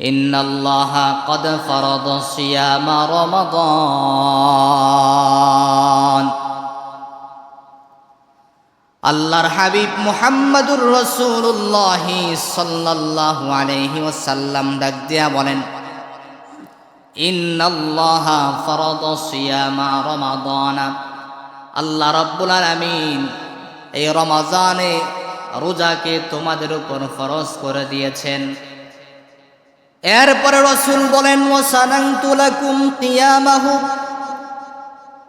إن الله قد فرض صيام رمضان আল্লাহর হাবিব মুহাম্মাদুর রসুল্লাহ সাল্লাহ আলহি ওসাল্লাম ডাক দিয়া বলেন ইন্নাল্লাহ ফরদ সিয়ামা রমাদানা আল্লাহ রব্বুল আলামিন এই রমাজানে রোজাকে তোমাদের উপর ফরজ করে দিয়েছেন এরপরে রসুল বলেন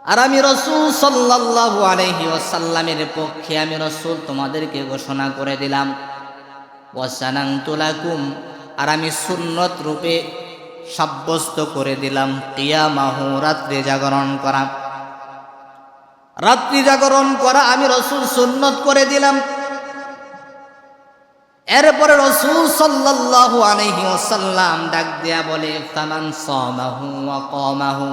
আর আমি রসুল সাল্লাল্লাহু আলাইহি ওয়াসাল্লামের পক্ষে আমি রসুল তোমাদেরকে ঘোষণা করে দিলাম। ওয়াসানান্তু লাকুম। আর আমি সুন্নত রূপে সাব্যস্ত করে দিলাম, কিয়ামাহু, রাত্রি জাগরণ করা। রাত্রি জাগরণ করা আমি রসুল সুন্নত করে দিলাম। এরপরে রসুল সাল্লাল্লাহু আলাইহি ওয়াসাল্লাম ডাক দিয়া বলে, ফামান সামাহু ওয়া কামাহু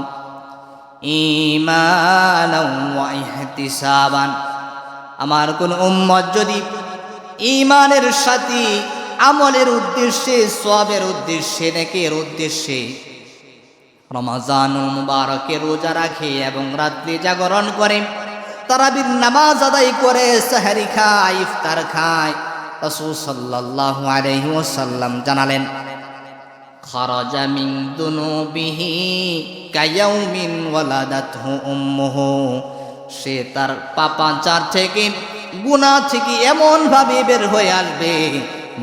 ঈমানাও ওয়া ইহতিসাবান। আমার কোন উম্মত যদি ঈমানের সাথে আমলের উদ্দেশ্যে সবের উদ্দেশ্যে, নেকের উদ্দেশ্যে রমাজানুল মুবারকে রোজা রাখে এবং রাত্রি জাগরণ করে, তারাবির নামাজ আদায় করে, সাহারি খায়, ইফতার খায় রসুল সাল্লাল্লাহু আলাইহি ওয়াসাল্লাম জানালেন, খরাজা মিন দুনুবিহি কায়াউমিন ওয়ালাদাতহু উম্মুহু। সে তার পাপাচার থেকে, গুনাহ থেকে এমন ভাবে বের হয়ে আসবে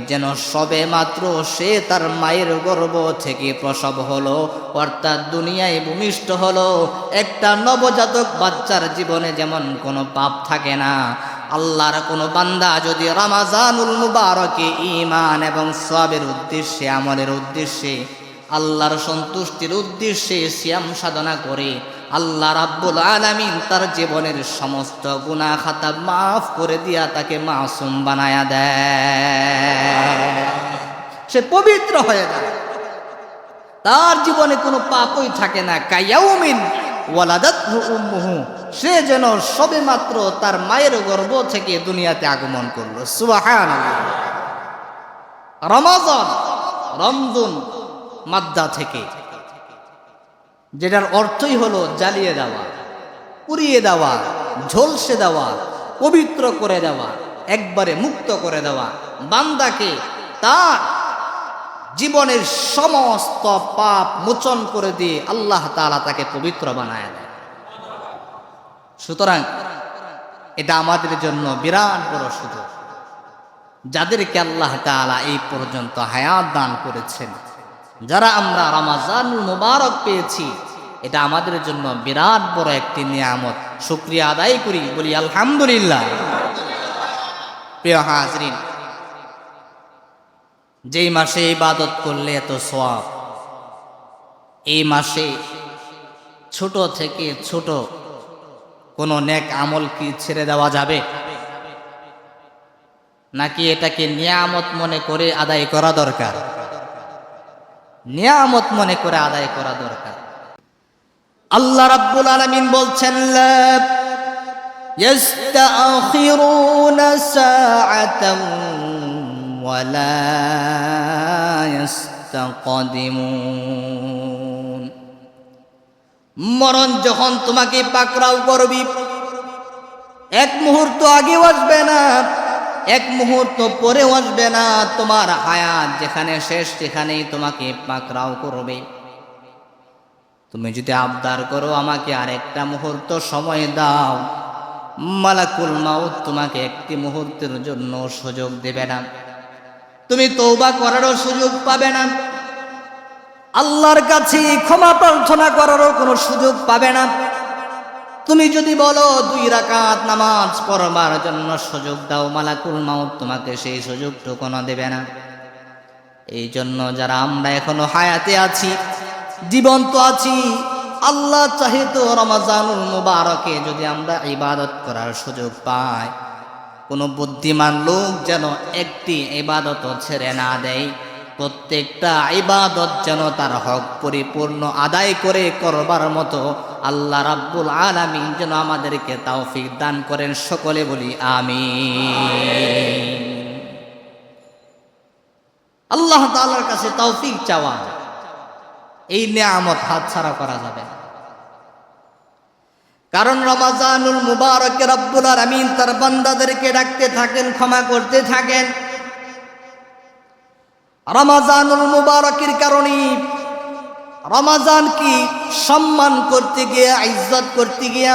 যেন সবে মাত্র সে তার মায়ের গর্ব থেকে প্রসব হলো, অর্থাৎ দুনিয়ায় ভূমিষ্ঠ হলো। একটা নবজাতক বাচ্চার জীবনে যেমন কোনো পাপ থাকে না আল্লাহর কোনো বান্দা যদি রামাজানুল মুবারকে ইমান এবং সবের উদ্দেশ্যে, আমলের উদ্দেশ্যে, আল্লাহর সন্তুষ্টির উদ্দেশ্যে শ্যাম সাধনা করে, আল্লাহ রাব্বুল আলামিন তার জীবনের সমস্ত গুনাহ খাতা মাফ করে দিয়া তাকে মাসুম বানায়া দেয়। সে পবিত্র হয়ে যায়। তার জীবনে কোনো পাপই থাকে না। কায়াউমিন ওয়ালাদাত উম্মুহু, সে যেন সবে মাত্র তার মায়ের গর্ভ থেকে দুনিয়াতে আগমন করল। সুবাহান রমাজন, রমজুন মাদ্দা থেকে, যেটার অর্থই হলো জ্বালিয়ে দেওয়া, পুড়িয়ে দেওয়া, ঝলসে দেওয়া, পবিত্র করে দেওয়া, একবারে মুক্ত করে দেওয়া। বান্দাকে তার জীবনের সমস্ত পাপ মোচন করে দিয়ে আল্লাহ তালা তাকে পবিত্র বানায় দেয়। সুতরাং এটা আমাদের জন্য বিরাট বড় সুযোগ। যাদেরকে আল্লাহ তালা এই পর্যন্ত হায়াত দান করেছেন, যারা আমরা রামাজানুল মুবারক পেয়েছি, এটা আমাদের জন্য বিরাট বড় একটি নিয়ামত। শুক্রিয়া আদায় করি, বলি আলহামদুলিল্লাহ। প্রিয় হাজরিন যেই মাসে ইবাদত করলে এত সওয়াব এই মাসে ছোট থেকে ছোট কোনো নেক আমল কি ছেড়ে দেওয়া যাবে নাকি এটাকে নিয়ামত মনে করে আদায় করা দরকার নিয়ামত মনে করে আদায় করা দরকার আল্লাহ রাব্বুল আলামিন বলছেন লা يستأخرون ساعة ولا يستقدمون মরণ যখন তোমাকে পাকড়াও করবি এক মুহূর্ত আগেও আসবে না এক মুহূর্ত পরেও আসবে না তোমার হায়াত যেখানে শেষ সেখানেই তোমাকে পাকড়াও করবে তুমি যদি আবদার করো আমাকে আর একটা মুহূর্ত সময় দাও মালাকুল মাউত তোমাকে একটি মুহূর্তের জন্য সুযোগ দেবে না তুমি তৌবা করারও সুযোগ পাবে না। আল্লাহর কাছে ক্ষমা প্রার্থনা করারও কোনো সুযোগ পাবে না। তুমি যদি বলো, দুই রাকাত নামাজ পড়বার জন্য সুযোগ দাও, মালাকুল মাউত তোমাকে সেই সুযোগটুকুনো দেবে না। এই জন্য যারা আমরা এখনও হায়াতে আছি, জীবন্ত আছি, আল্লাহ চাহিত রমাজানুল মুবারকে যদি আমরা ইবাদত করার সুযোগ পাই। কোনো বুদ্ধিমান লোক যেন একটি ইবাদত ছেড়ে না দেয়। প্রত্যেকটা ইবাদত যেন তার হক পরিপূর্ণ আদায় করে করবার মতো আল্লাহ রাব্বুল আলামিন যেন আমাদেরকে তাওফিক দান করেন সকলে বলি আমি আল্লাহ তাআলার কাছে তৌফিক চাওয়া। এই নিয়ামত হাতছাড়া করা যাবে না। কারণ রমাজানুল মুবারক রব্বুল আমিন তার বান্দাদেরকে ডাকতে থাকেন, ক্ষমা করতে থাকেন। রমাজানুল মুবারকের কারণে রমাজান কি? সম্মান করতে গিয়ে, ইজ্জত করতে গিয়ে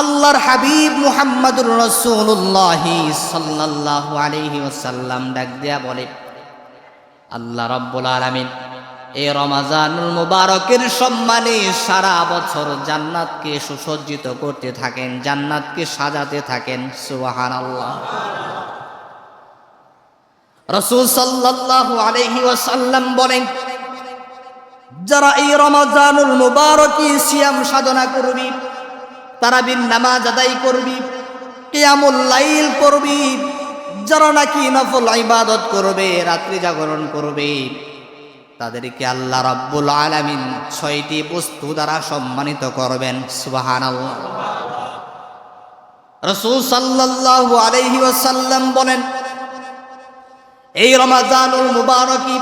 আল্লাহর হাবিব মুহাম্মদুর রসুল্লাহ সাল্লাল্লাহু আলাইহি ওয়াসাল্লাম ডাক দেয়া বলে, আল্লাহ রব্বুল আলামিন এই রমাজানুল মুবারকের সম্মানে সারা বছর জান্নাতকে সুসজ্জিত করতে থাকেন, জান্নাতকে সাজাতে থাকেন। সুবহানাল্লাহ। রসুল সাল্লাল্লাহু আলাইহি ওয়াসাল্লাম বলেন, যারা এই রমাজানুল মুবারকি সিয়াম সাধনা করবি তারাবির নামাজ আদায় করবি, কিয়ামুল লাইল করবি যারা নাকি নফল ইবাদত করবে, রাত্রি জাগরণ করবে তাদেরকে আল্লাহ রাব্বুল আলামিন ছয়টি বস্তু দ্বারা সম্মানিত করবেন। সুবহানাল্লাহ। রসুল সাল্লাল্লাহু আলাইহি ওয়াসাল্লাম বলেন, এই রমাজানুল মুবারকি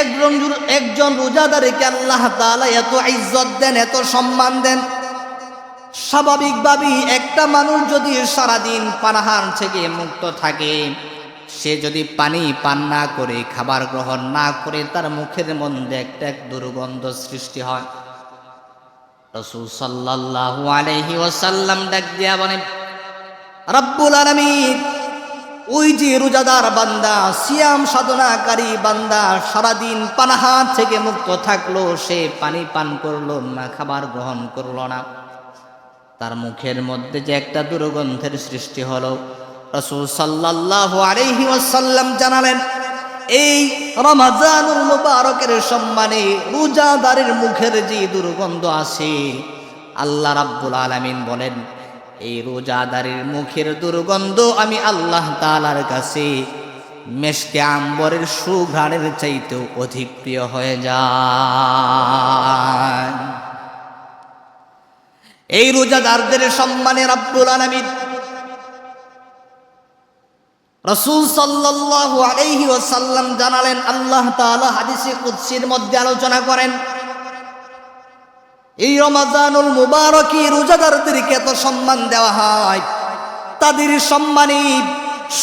একজন একজন রোজাদারকে আল্লাহ তাআলা এত ইজ্জত দেন, এত সম্মান দেন। স্বাভাবিকভাবেই একটা মানুষ যদি সারাদিন পানাহার থেকে মুক্ত থাকে সে যদি পানি পান না করে, খাবার গ্রহণ না করে, তার মুখের মধ্যে একটা এক দুর্গন্ধ সৃষ্টি হয়। রসুল সাল্লাল্লাহু আলাইহি ওয়াসাল্লাম ডাক দিয়া বলেন, রব্বুল আলামিন, ওই যে রোজাদার বান্দা, সিয়াম সাধনাকারী বান্দা, সারাদিন পানাহার থেকে মুক্ত থাকল, সে পানি পান করল না, খাবার গ্রহণ করল না। তার মুখের মধ্যে যে একটা দুর্গন্ধের সৃষ্টি হলো। রসুল সাল্লাল্লাহু আলাইহি ওয়াসাল্লাম জানালেন, এই রমাজানুল মুবারকের সম্মানে রোজাদারের মুখের যে দুর্গন্ধ আসে আল্লাহ রাব্বুল আলামিন বলেন, এই রোজাদারের মুখের দুর্গন্ধ আমি আল্লাহ তাআলার কাছে মেশকে আম্বরের সুঘ্রাণের চাইতেও অধিক প্রিয় হয়ে যায়। এই রোজাদারদের সম্মানে রাব্বুল আলামিন রসুল আলাইহি ওয়াসাল্লাম জানালেন, আল্লাহ হাদিসে কুদসির মধ্যে আলোচনা করেন, এই রমাজানুল মুবারকি রোজাদারদেরকে এত সম্মান দেওয়া হয়, তাদের সম্মানে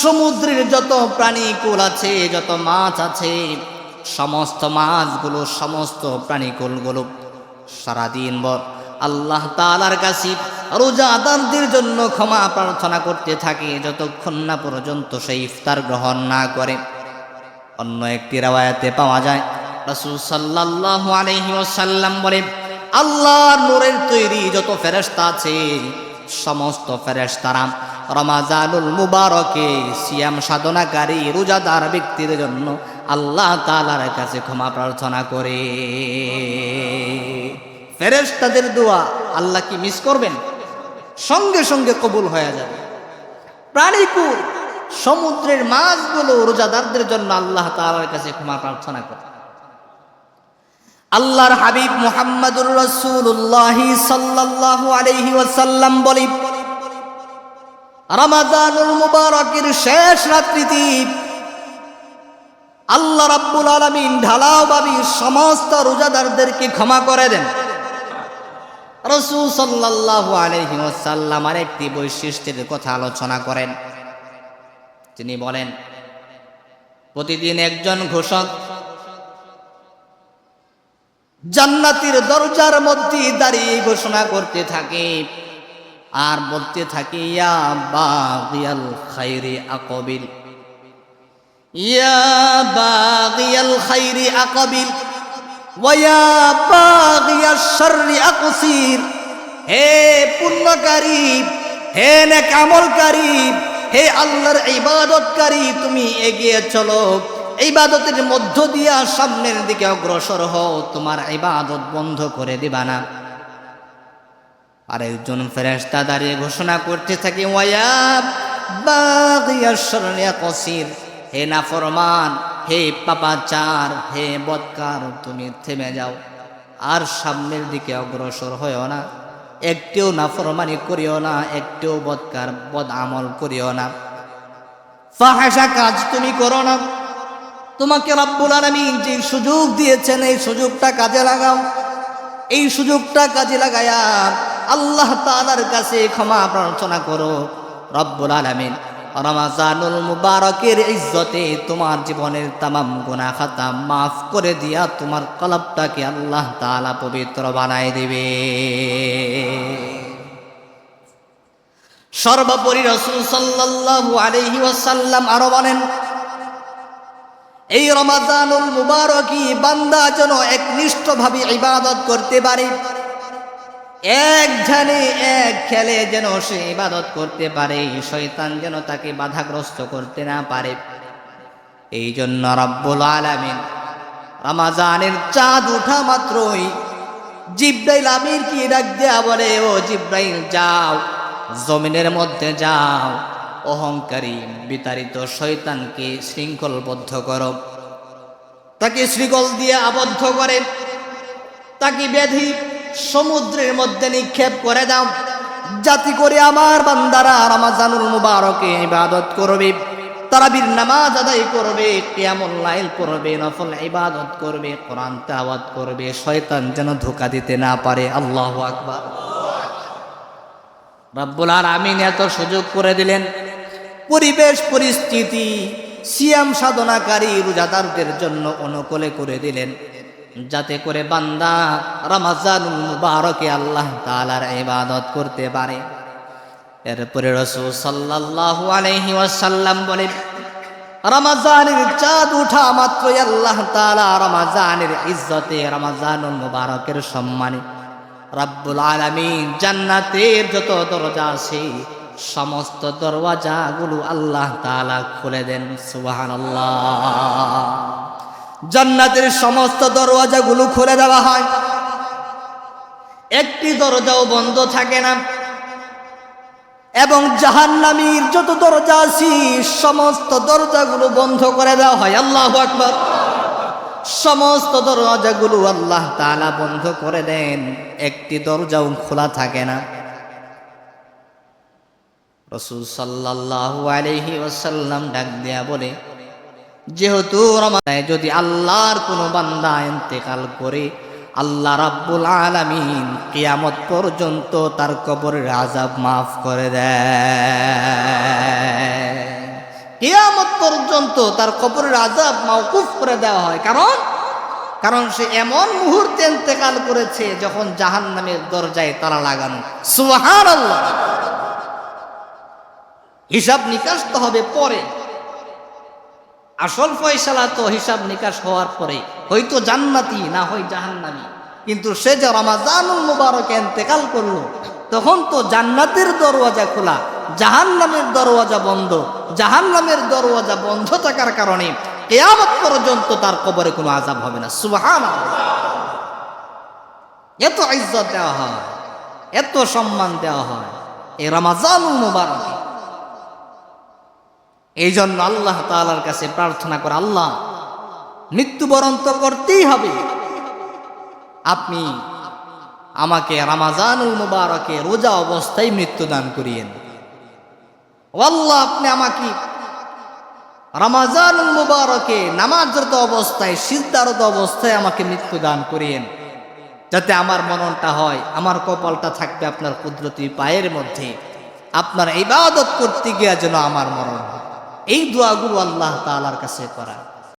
সমুদ্রের যত প্রাণী কুল আছে, যত মাছ আছে, সমস্ত মাছগুলো, সমস্ত প্রাণীকুলগুলো সারাদিন বর আল্লাহ তালার কাছে রোজাদারদের জন্য ক্ষমা প্রার্থনা করতে থাকে যতক্ষণ না পর্যন্ত সেই ইফতার গ্রহণ না করে। অন্য একটি রাওয়ায়াতে পাওয়া যায়, রাসূল আলাইহি ওয়াসাল্লাম বলে আল্লাহ নূরের তৈরি যত ফেরেশতা আছে, সমস্ত ফেরেশতারা রমাজানুল মুবারকে সিয়াম সাধনাকারী রোজাদার ব্যক্তির জন্য আল্লাহ তাআলার কাছে ক্ষমা প্রার্থনা করে। ফেরেশতাদের দোয়া আল্লাহ কি মিস করবেন? সঙ্গে সঙ্গে কবুল হয়ে যাবে। প্রাণীকুল, সমুদ্রের মাছগুলো রোজাদারদের জন্য আল্লাহ তাআলার কাছে ক্ষমা প্রার্থনা করে। আল্লাহর হাবিব মুহাম্মাদুর রাসূলুল্লাহ সাল্লাল্লাহু আলাইহি ওয়াসাল্লাম বলি, রমাদানুল মুবারকের শেষ রাত্রিতে আল্লাহ রাব্বুল আলামিন ঢালাও ভাবে সমস্ত রোজাদারদেরকে ক্ষমা করে দেন। রসুল সাল্লাল্লাহু আলাইহি ওয়াসাল্লাম আরেকটি বৈশিষ্ট্যের কথা আলোচনা করেন। তিনি বলেন, প্রতিদিন একজন ঘোষক জান্নাতের দরজার মধ্যে দাঁড়িয়ে ঘোষণা করতে থাকে আর বলতে থাকে, ইয়া বাগিয়াল খাইরি আকবিল। ইয়া আকবিল। ওয়া বাগিয়াশ শাররি আকসির। হে পুণ্যকারী হে নেক আমলকারী হে আল্লাহর ইবাদতকারী, তুমি এগিয়ে চলো। ইবাদতের মধ্য দিয়া সামনের দিকে অগ্রসর হও, তোমার ইবাদত বন্ধ করে দিবা না। আরেকজন ফেরেশতা দাঁড়িয়ে ঘোষণা করতে থাকে ওয়া বাগিয়াশ শাররি আকসির, হে নাফরমান হে পাপাচার, হে বৎকার, তুমি থেমে যাও। আর সামনের দিকে অগ্রসর হয়েও না। একটিও নাফরমানি করিও না, একটিও বৎকার বদ আমল করিও না। ফাহাসা কাজ তুমি করো না। তোমাকে রব্বুল আলমিন যে সুযোগ দিয়েছেন, এই সুযোগটা কাজে লাগাও। এই সুযোগটা কাজে লাগায়া আল্লাহ তাআলার কাছে ক্ষমা প্রার্থনা করো। রব্বুল আলমিন রমাজানুল মুবারকের ইজ্জতে তোমার জীবনের তামাম গুনাহ খাতা মাফ করে দিয়া তোমার কলবটাকে আল্লাহ তাআলা পবিত্র বানায় দেবে। সর্বোপরি রসুল সাল্লাল্লাহু আলাইহি ওয়াসাল্লাম আরও বলেন, এই রমাজানুল মুবারকি বান্দা যেন একনিষ্ঠভাবে ইবাদত করতে পারে এক ধ্যানে এক খেলে যেন সে ইবাদত করতে পারে, শয়তান যেন তাকে বাধাগ্রস্ত করতে না পারে। এই জন্য রব্বুল আলামিন রমাজানের চাঁদ উঠা মাত্রই জিব্রাইল আমির কি ডাক দেয়া বলে, ও জিব্রাইল, যাও, জমিনের মধ্যে যাও, অহংকারী বিতাড়িত শয়তানকে শৃঙ্খলবদ্ধ করো। তাকে শৃঙ্খল দিয়ে আবদ্ধ করে, তাকে ব্যাধি সমুদ্রের মধ্যে নিক্ষেপ করে দাও। জাতি করে আমার বান্দারা রমাজানুল মুবারকে ইবাদত করবে। তারাবির নামাজ আদায় করবে, কিয়ামুল লাইল করবে নফল ইবাদত করবে, কোরআন তেলাওয়াত করবে। শয়তান যেন ধোকা দিতে না পারে। আল্লাহ আকবার। রব্বুল আর আমিন এত সুযোগ করে দিলেন। পরিবেশ, পরিস্থিতি, সিয়াম সাধনাকারী রোজাদারদের জন্য অনুকূলে করে দিলেন। যাতে করে বান্দা রমাজানুল মুবারকে আল্লাহ তাআলার ইবাদত করতে পারে। এরপরে রসুল সাল্লাল্লাহু আলাইহি ওয়াসাল্লাম বলেন, রমাজানের চাঁদ উঠা মাত্রই আল্লাহ তাআলা রমাজানের ইজ্জতে রমাজানুল মুবারকের সম্মানে রাব্বুল আলামিন জান্নাতের যত দরজা আছে, সমস্ত দরওয়াজাগুলো আল্লাহ তাআলা খুলে দেন। সুবহানাল্লাহ। জান্নাতের সমস্ত দরওয়াজাগুলো খুলে দেওয়া হয়। একটি দরজাও বন্ধ থাকে না। এবং জাহান্নামীর যত দরজা আছে, সমস্ত দরজাগুলো বন্ধ করে দেওয়া হয়। আল্লাহ আকবার। সমস্ত দরজাগুলো আল্লাহ তালা বন্ধ করে দেন। একটি দরজাও খোলা থাকে না। রসুল সাল্লাল্লাহু আলাইহি ওয়াসাল্লাম ডাক দেয়া বলে যেহেতু যদি আল্লাহর কোনো বান্দা ইন্তেকাল করে, আল্লাহ রাব্বুল আলামিন কিয়ামত পর্যন্ত তার কবরের আজাব মাফ করে দেয় কিয়ামত পর্যন্ত তার কবরের আজাব মাওকুফ করে দেওয়া হয়। কারণ? কারণ সে এমন মুহূর্তে ইন্তেকাল করেছে যখন জাহান্নামের দরজায় তালা লাগানো। সুবহানাল্লাহ। হিসাব নিকাশ তো হবে পরে। আসল ফয়সালা তো হিসাব নিকাশ হওয়ার পরে হয়তো জান্নাতি, না হয় জাহান্নামি। কিন্তু সে যে রমাজানুল মুবারকে এন্তেকাল করল, তখন তো জান্নাতের দরওয়াজা খোলা, জাহান্নামের দরওয়াজা বন্ধ। জাহান্নামের দরওয়াজা বন্ধ থাকার কারণে কেয়ামত পর্যন্ত তার কবরে কোনো আজাব হবে না। সুবহান এত ইজ্জত দেওয়া হয়, এত সম্মান দেওয়া হয় এই রমাজানুল মুবারকে। এই জন্য আল্লাহ তালার কাছে প্রার্থনা করে, আল্লাহ, মৃত্যুবরণ তো করতেই হবে। আপনি আমাকে রামাজানুল মুবারকে রোজা অবস্থায় মৃত্যুদান করিয়েন। আল্লাহ আপনি আমাকে রামাজানুল মুবারকে নামাজরত অবস্থায় সিদ্ধারত অবস্থায় আমাকে মৃত্যুদান করিয়েন। যাতে আমার মননটা হয়, আমার কপালটা থাকবে আপনার কুদরতি পায়ের মধ্যে। আপনার ইবাদত করতে গিয়া যেন আমার মরণ হয়। এই দোয়াগুলো আল্লাহ তালার কাছে করা।